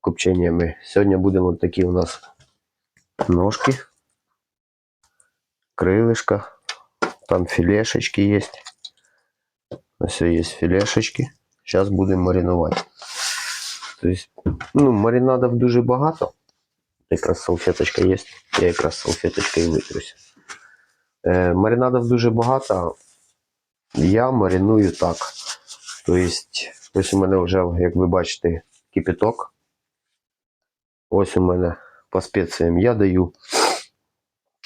копченнями. Сьогодні будемо такі у нас ножки, крылышко, там филешечки есть. Все есть филешечки. Сейчас будемо маринувати. Тобто, ну, маринадів дуже багато. Якраз салфеточка є. Я якраз салфеточкою витруся. Е, маринадів дуже багато. Я мариную так. Тобто, ось у мене вже, як ви бачите, кипяток. Ось у мене по спеціям я даю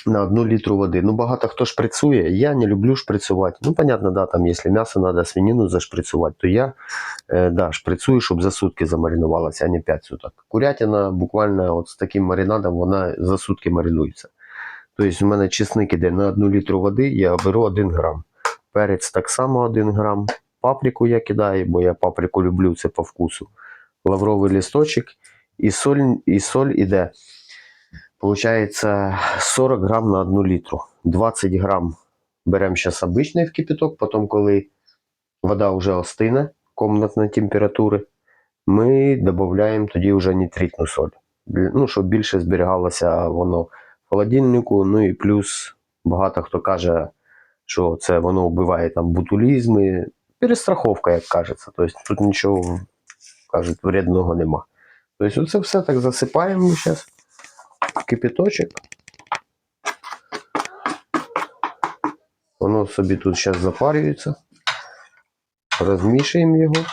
на одну літру води. Ну, багато хто шприцує. Я не люблю шприцювати. Ну, понятно, да, там, якщо м'ясо треба свинину зашприцювати, то я е, да, шприцую, щоб за сутки замаринувалося, а не 5 суток. Курятина буквально от з таким маринадом вона за сутки маринується. Тобто у мене чесник іде на одну літру води, я беру 1 грам. Перець так само 1 грам. Паприку я кидаю, бо я паприку люблю, це по вкусу. Лавровий листочок і соль, і соль іде. Получається 40 грам на 1 літру. 20 грам беремо зараз обичний в кипяток, потім, коли вода вже остине комнатної температури, ми додаємо тоді вже нитритну соль. Ну, щоб більше зберігалося воно в холодильнику. Ну і плюс багато хто каже, що це воно вбиває там бутулізми. Перестраховка, як кажеться. Тобто тут нічого кажуть вредного нема. Тобто це все так засипаємо зараз в кипяточок. Воно собі тут зараз запарюється. Розмішуємо його.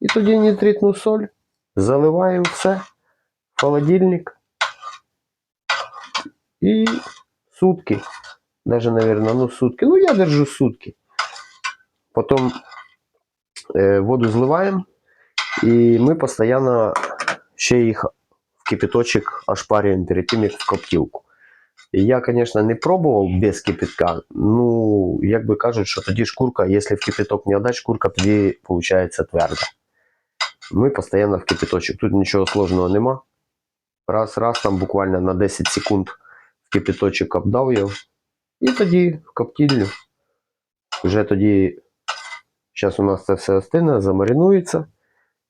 І тоді нитритну соль. Заливаємо все в холодильник. І сутки. Даже, наверное, ну сутки. Ну, я держу сутки. Потом э, воду зливаємо. І ми постійно ще їх в кипяточок ошпарюємо перед тим, як в коптілку. Я, звісно, не пробував без кипятка. Ну, як би кажуть, що тоді шкурка, якщо в кипяток не отдать, шкурка тоді виходить тверда. Ми постійно в кипяточок. Тут нічого сложного нема. Раз, раз, там буквально на 10 секунд в кипяточок обдав його. І тоді в коптильню. Вже тоді, зараз у нас це все остине, замаринується.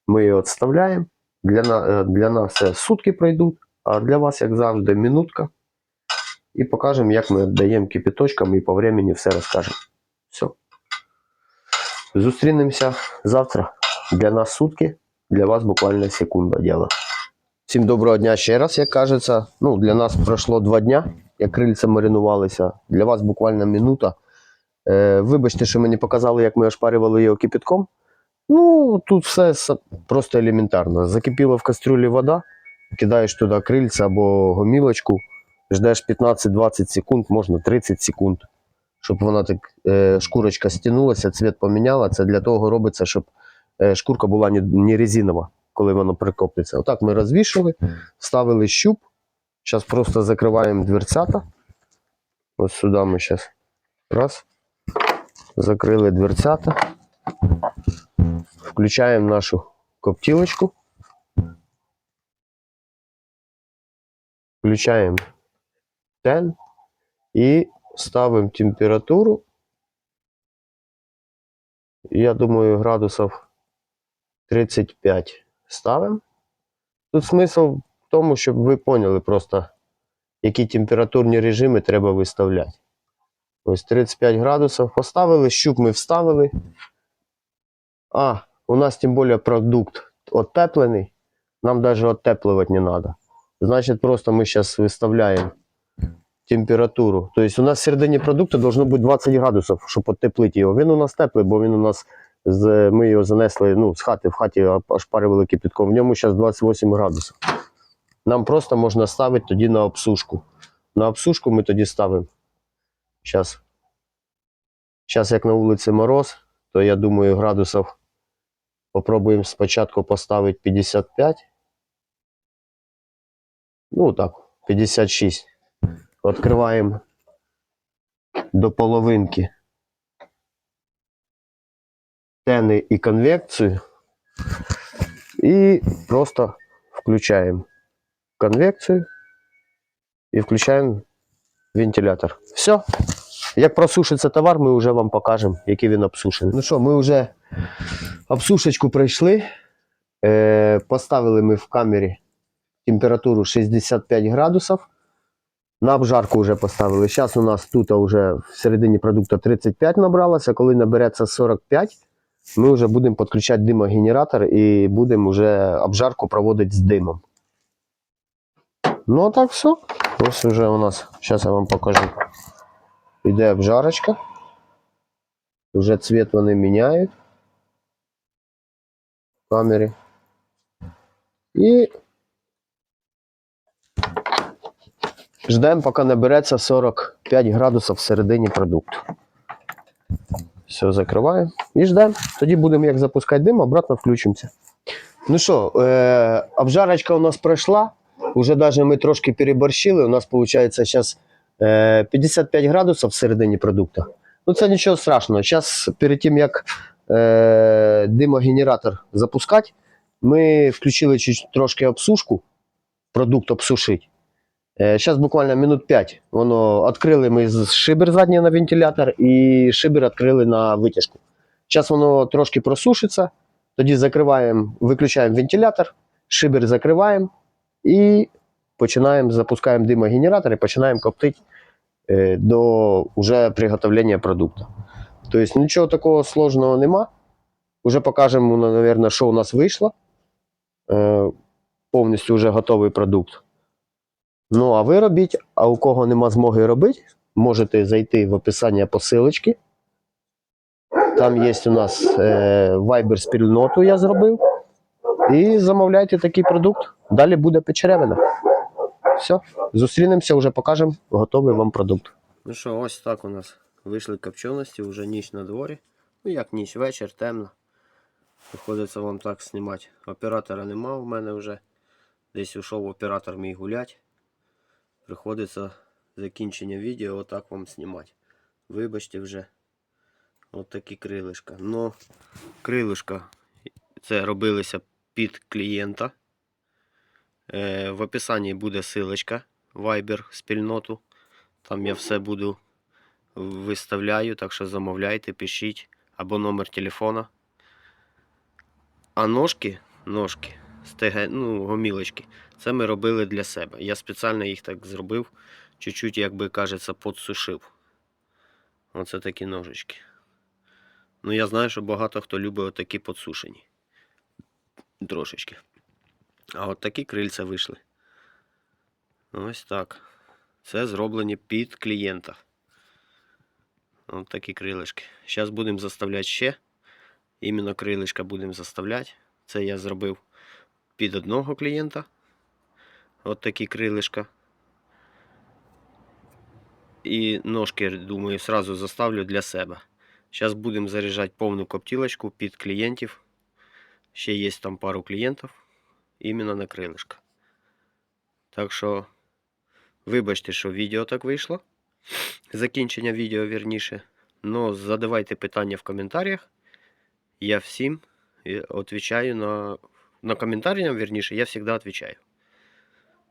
Ми його відставляємо. Для, е, для нас сутки пройдуть, а для вас, як завжди, минутка. І покажемо, як ми даємо кипяточкам і по времени все розкажемо. Все. Зустрінемося завтра. Для нас сутки, для вас буквально секунда діла. Всім доброго дня ще раз, як кажеться. Ну, для нас пройшло два дня, як крильця маринувалися. Для вас буквально минута. Е, вибачте, що мені показали, як ми ошпарювали його кипятком. Ну, тут все просто елементарно. Закипіла в кастрюлі вода, кидаєш туди крильця або гомілочку, ждеш 15-20 секунд, можна 30 секунд, щоб вона так е, шкурочка стягнулася, цвіт поміняла. Це для того робиться, щоб е, шкурка була не, резинова, коли воно прикоптиться. Отак ми розвішали, ставили щуп. Зараз просто закриваємо дверцята. Ось сюди ми зараз раз. Закрили дверцята. Включаємо нашу коптілочку. Включаємо тен і ставимо температуру. Я думаю, градусів 35 ставимо. Тут смисл в тому, щоб ви поняли просто, які температурні режими треба виставляти. Ось 35 градусів поставили, щуп ми вставили. А, у нас тим більше продукт оттеплений. Нам даже оттеплювати не надо. Значит, просто мы сейчас выставляем температуру. То есть у нас в середині продукту должно бути 20 градусів, щоб оттеплити його. Він у нас теплий, бо він у нас з, ми його занесли ну, з хати, в хаті ошпарювали кипятком. В ньому зараз 28 градусів. Нам просто можна ставити тоді на обсушку. На обсушку ми тоді ставимо. Зараз, як на вулиці мороз, то я думаю, градусів попробуємо спочатку поставити 55. Ну так, 56. Відкриваємо до половинки тени і конвекцію. І просто включаємо конвекцію і включаємо вентилятор. Все. Як просушиться товар, ми вже вам покажемо, який він обсушений. Ну що, ми вже обсушечку пройшли. Е, поставили ми в камері температуру 65 градусів. На обжарку вже поставили. Зараз у нас тут вже в середині продукту 35 набралося. Коли набереться 45, ми вже будемо підключати димогенератор і будемо вже обжарку проводити з димом. Ну, а так все. Ось вже у нас, зараз я вам покажу. Іде обжарочка. Вже цвіт вони міняють в камері. І ждемо, поки набереться 45 градусів всередині продукту. Все, закриваємо і ждемо. Тоді будемо як запускати дим, обратно включимося. Ну що, е, обжарочка у нас пройшла. Уже навіть ми трошки переборщили. У нас виходить зараз е, 55 градусів всередині продукту. Ну це нічого страшного. Зараз, перед тим як е, димогенератор запускати, ми включили трошки обсушку, продукт обсушить. Зараз буквально минут 5. Воно відкрили ми шибер задній на вентилятор і шибер відкрили на витяжку. Зараз воно трошки просушиться, тоді закриваємо, виключаємо вентилятор, шибер закриваємо і починаємо, запускаємо димогенератор і починаємо коптити е, до уже приготовлення продукту. Тобто нічого такого сложного нема. Уже покажемо, мабуть, що у нас вийшло. Е, повністю вже готовий продукт. Ну, а ви робіть, а у кого нема змоги робити, можете зайти в описання посилочки. Там є у нас е, Viber спільноту, я зробив. І замовляйте такий продукт. Далі буде печеревина. Все, зустрінемося, вже покажемо готовий вам продукт. Ну що, ось так у нас вийшли копченості, вже ніч на дворі. Ну як ніч, вечір, темно. Приходиться вам так знімати. Оператора нема в мене вже. Десь ушов оператор мій гулять. Приходиться закінчення відео отак вам знімати. Вибачте вже. От такі крилишка. Ну, крилишка це робилися під клієнта. Е, в описанні буде силочка Viber спільноту. Там я все буду виставляю, так що замовляйте, пишіть або номер телефона. А ножки, ножки, стеге, ну, гомілочки, це ми робили для себе. Я спеціально їх так зробив, чуть-чуть, як би кажеться, подсушив. Оце такі ножички. Ну, я знаю, що багато хто любить отакі подсушені. Трошечки. А от такі крильця вийшли. Ось так. Це зроблені під клієнта. Ось такі крилишки. Зараз будемо заставляти ще. Іменно крилишка будемо заставляти. Це я зробив під одного клієнта. От такі крилишка. І ножки, думаю, сразу заставлю для себе. Зараз будемо заряджати повну коптілочку під клієнтів. Ще є там пару клієнтів. Іменно на крилишка. Так що, вибачте, що відео так вийшло. Закінчення відео вірніше. Но задавайте питання в коментарях. Я всім відповідаю на, на коментарям, вірніше, я завжди відповідаю.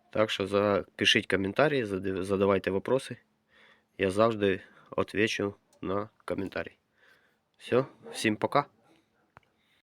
Так що за, пишіть коментарі, задавайте вопроси. Я завжди відповідаю на коментарі. Все, всім пока.